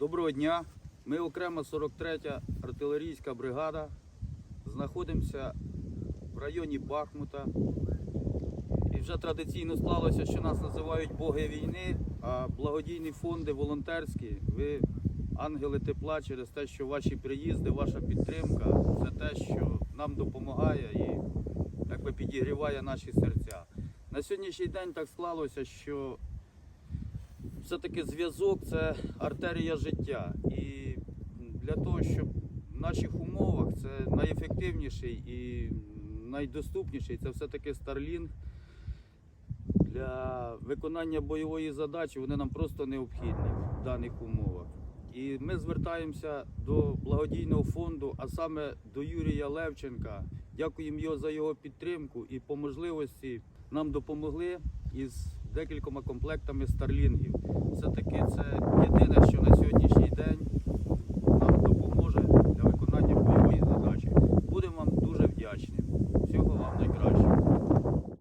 Доброго дня. Ми окрема 43-я артилерійська бригада. Знаходимося в районі Бахмута. І вже традиційно склалося, що нас називають боги війни, а благодійні фонди волонтерські. Ви ангели тепла через те, що ваші приїзди, ваша підтримка це те, що нам допомагає і якби підігріває наші серця. На сьогоднішній день так склалося, що все-таки зв'язок це артерія життя. І для того, щоб в наших умовах це найефективніший і найдоступніший, це все-таки Starlink. Для виконання бойової задачі вони нам просто необхідні в даних умовах. І ми звертаємося до благодійного фонду, а саме до Юрія Левченка. Дякуємо його за його підтримку і по можливості нам допомогли із декількома комплектами старлінгів. Все-таки це єдине, що